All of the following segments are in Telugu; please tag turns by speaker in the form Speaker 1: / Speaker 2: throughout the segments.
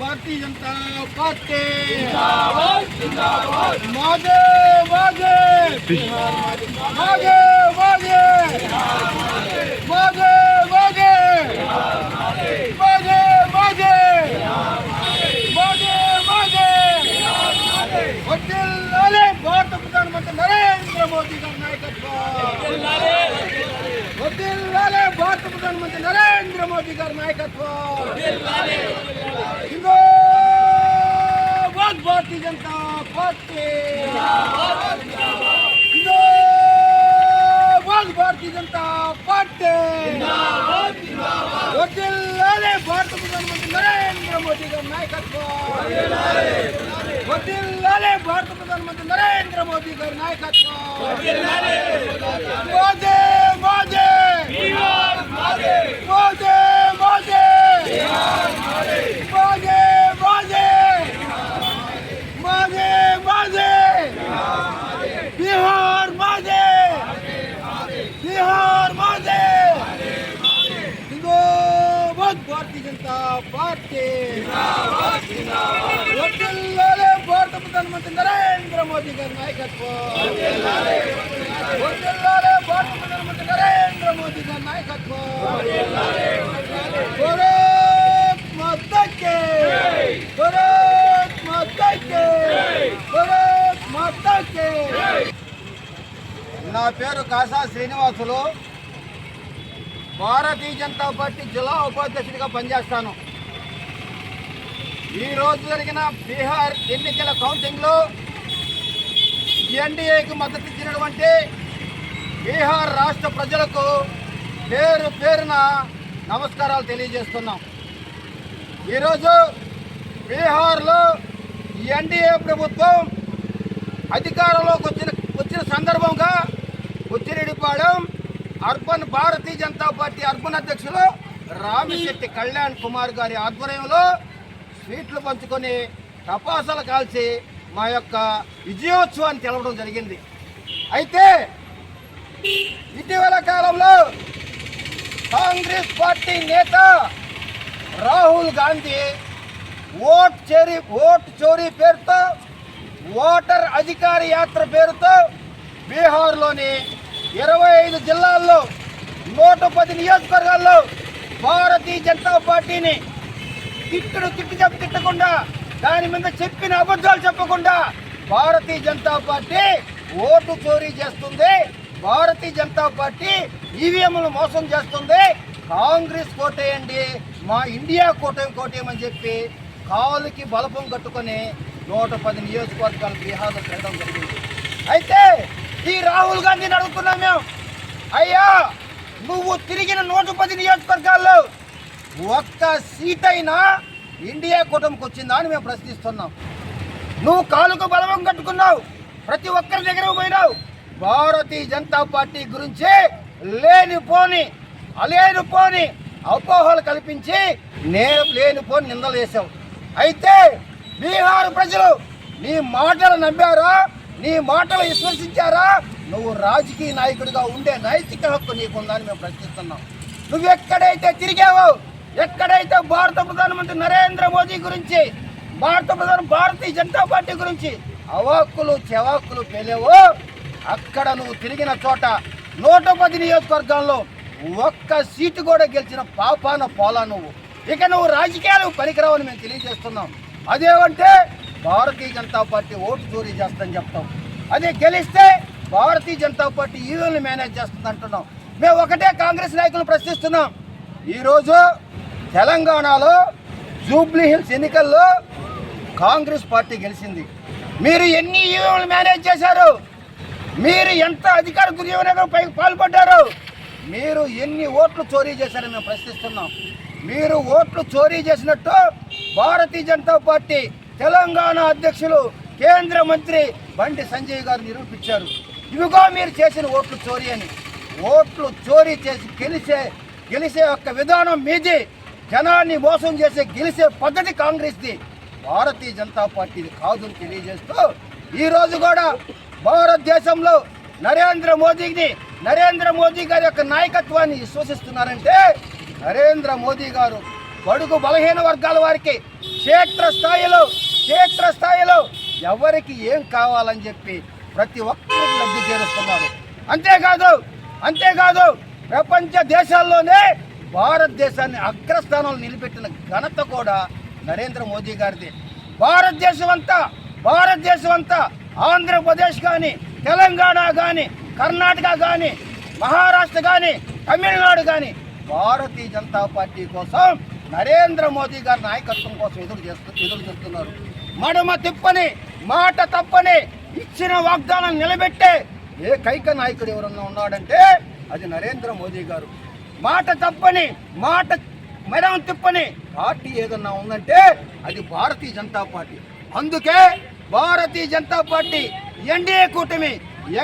Speaker 1: भारती जनता भारती नरेंद्र मोदी प्रधानमंत्री नरेंद्र मोदी का नायकत्व। भारतीय जनता पार्टी भारतीय जनता पार्टी वकील भारत प्रधानमंत्री नरेंद्र मोदी का नायकत्व। वकील भारत प्रधानमंत्री नरेंद्र मोदी का नायकत्व। મોદી! મોદી! મોદી! పార్టీ వర్ధిల్లాలి భారత ప్రధానమంత్రి నరేంద్ర మోదీ గారి నాయకత్వం. వర్ధిల్లాలి భారత ప్రధానమంత్రి నరేంద్ర మోదీ గారి నాయకత్వం. భారత్ మాతా కి భారత్ మాతా కి భారత్ మాతా కి నా పేరు కాసా శ్రీనివాసులు. భారతీయ జనతా పార్టీ జిల్లా ఉపాధ్యక్షుడిగా పనిచేస్తాను. ఈరోజు జరిగిన బీహార్ ఎన్నికల కౌంటింగ్లో ఎన్డీఏకి మద్దతు ఇచ్చినటువంటి బీహార్ రాష్ట్ర ప్రజలకు పేరు పేరున నమస్కారాలు తెలియజేస్తున్నాం. ఈరోజు బీహార్లో ఎన్డీఏ ప్రభుత్వం అధికారంలోకి వచ్చిన వచ్చిన సందర్భంగా Uchireddipalem urban Bharatiya Janata party urban అధ్యక్షులు రామిశెట్టి కళ్యాణ్ కుమార్ గారి ఆధ్వర్యంలో స్వీట్లు పంచుకొని టపాసాలు కాల్చి మా యొక్క విజయోత్సవాన్ని తెలవడం జరిగింది. అయితే ఇటీవల కాలంలో కాంగ్రెస్ పార్టీ నేత రాహుల్ గాంధీ ఓట్ చోరీ ఓట్ చోరీ పేరుతో ఓటర్ అధికారి యాత్ర పేరుతో బీహార్లోని ఇరవై ఐదు జిల్లాల్లో నూట పది నియోజకవర్గాల్లో భారతీయ జనతా పార్టీని తిట్టుడు తిట్టు చెప్పి తిట్టకుండా దాని మీద చెప్పిన అబద్ధాలు చెప్పకుండా భారతీయ జనతా పార్టీ ఓటు చోరీ చేస్తుంది. భారతీయ జనతా పార్టీ ఈవీఎంలు మోసం చేస్తుంది. కాంగ్రెస్ కోటేయండి మా ఇండియా కోటేయం కోటేయమని చెప్పి కాలుకి బలపం కట్టుకొని నూట పది నియోజకవర్గాలు బీహార్లో తిరగడం జరిగింది. అయితే ఈ రాహుల్ గాంధీని అడుగుతున్నాం మేము. అయ్యా నువ్వు తిరిగిన నూట పది నియోజకవర్గాల్లో ఒక్క సీట్ అయినా ఇండియా కూటమికి వచ్చిందా అని మేము ప్రశ్నిస్తున్నాం. నువ్వు కాలుకు బలవం కట్టుకున్నావు. ప్రతి ఒక్కరి దగ్గర పోయినావు. భారతీయ జనతా పార్టీ గురించి లేనిపోని అలేనిపోని అపోహలు కల్పించి నేను లేనిపోని నిందలు వేశావు. అయితే బీహార్ ప్రజలు నీ మాటలు నమ్మారా? నీ మాటలు విశ్వసించారా? నువ్వు రాజకీయ నాయకుడిగా ఉండే నైతిక హక్కు నీకుందని మేము ప్రశ్నిస్తున్నాం. నువ్వు ఎక్కడైతే తిరిగావో ఎక్కడైతే భారత ప్రధానమంత్రి నరేంద్ర మోదీ గురించి భారత ప్రధాన భారతీయ జనతా పార్టీ గురించి అవాక్కులు చెవాక్కులు పేలేవో అక్కడ నువ్వు తిరిగిన చోట నూట పది నియోజకవర్గాల్లో ఒక్క సీటు కూడా గెలిచిన పాపాన పోలా నువ్వు. ఇక నువ్వు రాజకీయాలు పనికిరావని మేము తెలియజేస్తున్నాం. అదేమంటే భారతీయ జనతా పార్టీ ఓటు చోరీ చేస్తుందని చెప్తాం. అదే గెలిస్తే భారతీయ జనతా పార్టీ ఈవీఎంలు మేనేజ్ చేస్తుంది అంటున్నాం. మేము ఒకటే కాంగ్రెస్ నాయకులు ప్రశ్నిస్తున్నాం. ఈరోజు తెలంగాణలో జూబ్లీ హిల్స్ ఎన్నికల్లో కాంగ్రెస్ పార్టీ గెలిచింది. మీరు ఎన్ని ఈవీఎంలు మేనేజ్ చేశారు? మీరు ఎంత అధికార దుర్వినియోగంపై పాల్పడ్డారు? మీరు ఎన్ని ఓట్లు చోరీ చేశారని మేము ప్రశ్నిస్తున్నాం. మీరు ఓట్లు చోరీ చేసినట్టు భారతీయ జనతా పార్టీ తెలంగాణ అధ్యక్షులు కేంద్ర మంత్రి బండి సంజయ్ గారు నిరూపించారు. ఇవిగో మీరు చేసిన ఓట్లు చోరీ అని. ఓట్లు చోరీ చేసి గెలిచే గెలిచే యొక్క విధానం మీది. జనాన్ని మోసం చేసే గెలిచే పద్ధతి కాంగ్రెస్ది. భారతీయ జనతా పార్టీది కాదు అని తెలియజేస్తూ ఈరోజు కూడా భారతదేశంలో నరేంద్ర మోదీని నరేంద్ర మోదీ గారి యొక్క నాయకత్వాన్ని విశ్వసిస్తున్నారంటే నరేంద్ర మోదీ గారు బడుగు బలహీన వర్గాల వారికి క్షేత్ర స్థాయిలో క్షేత్ర స్థాయిలో ఎవరికి ఏం కావాలని చెప్పి ప్రతి ఒక్కరికి లబ్ధి చేరుస్తున్నారు. అంతేకాదు అంతేకాదు ప్రపంచ దేశాల్లోనే భారతదేశాన్ని అగ్రస్థానంలో నిలబెట్టిన ఘనత కూడా నరేంద్ర మోదీ గారిది. భారతదేశం అంతా భారతదేశం అంతా ఆంధ్రప్రదేశ్ కానీ తెలంగాణ కానీ కర్ణాటక కానీ మహారాష్ట్ర కానీ తమిళనాడు కానీ భారతీయ జనతా పార్టీ కోసం నరేంద్ర మోదీ గారి నాయకత్వం కోసం ఎదురు చేస్తూ ఎదురు చూస్తున్నారు. మడమ తిప్పని మాట తప్పని ఇచ్చిన వాగ్దానం నిలబెట్టే ఏకైక నాయకుడు ఎవరన్నా ఉన్నాడంటే అది నరేంద్ర మోదీ గారు. మాట తప్పని మాట మెడమ తిప్పని పార్టీ ఏదన్నా ఉందంటే అది భారతీయ జనతా పార్టీ. అందుకే భారతీయ జనతా పార్టీ ఎన్డీఏ కూటమి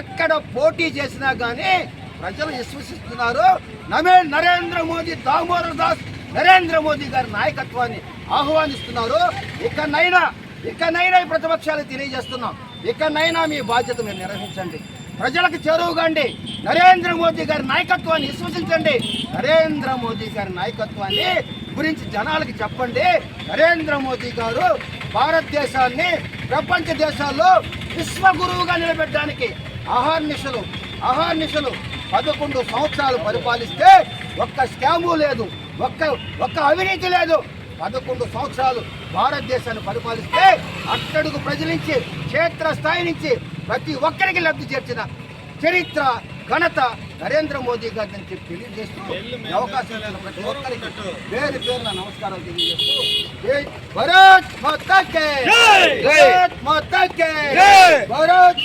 Speaker 1: ఎక్కడ పోటీ చేసినా కానీ ప్రజలు విశ్వసిస్తున్నారు. నమే నరేంద్ర మోదీ దామోదర్ దాస్ నరేంద్ర మోదీ గారి నాయకత్వాన్ని ఆహ్వానిస్తున్నారు. ఇకనైనా ఇకనైనా ఈ ప్రతిపక్షాలు తెలియజేస్తున్నాం. ఇకనైనా మీ బాధ్యత మీరు నిర్వహించండి. ప్రజలకు చెరువుగాండి నరేంద్ర మోదీ గారి నాయకత్వాన్ని విశ్వసించండి. నరేంద్ర మోదీ గారి నాయకత్వాన్ని గురించి జనాలకి చెప్పండి. నరేంద్ర మోదీ గారు భారతదేశాన్ని ప్రపంచ దేశాల్లో విశ్వగురువుగా నిలబెట్టడానికి అహర్నిశలు అహర్నిశలు పదకొండు సంవత్సరాలు పరిపాలిస్తే ఒక్క స్కాము లేదు. ఒక్క ఒక్క అవినీతి లేదు. పదకొండు సంవత్సరాలు భారతదేశాన్ని పరిపాలిస్తే అట్టడుగు ప్రజల నుంచి క్షేత్ర స్థాయి నుంచి ప్రతి ఒక్కరికి లబ్ధి చేర్చిన చరిత్ర ఘనత నరేంద్ర మోదీ గారి నుంచి తెలియజేస్తూ అవకాశం ఇచ్చిన ప్రతి ఒక్కరికి పేరు పేరున నమస్కారం తెలియజేస్తూ భారత్!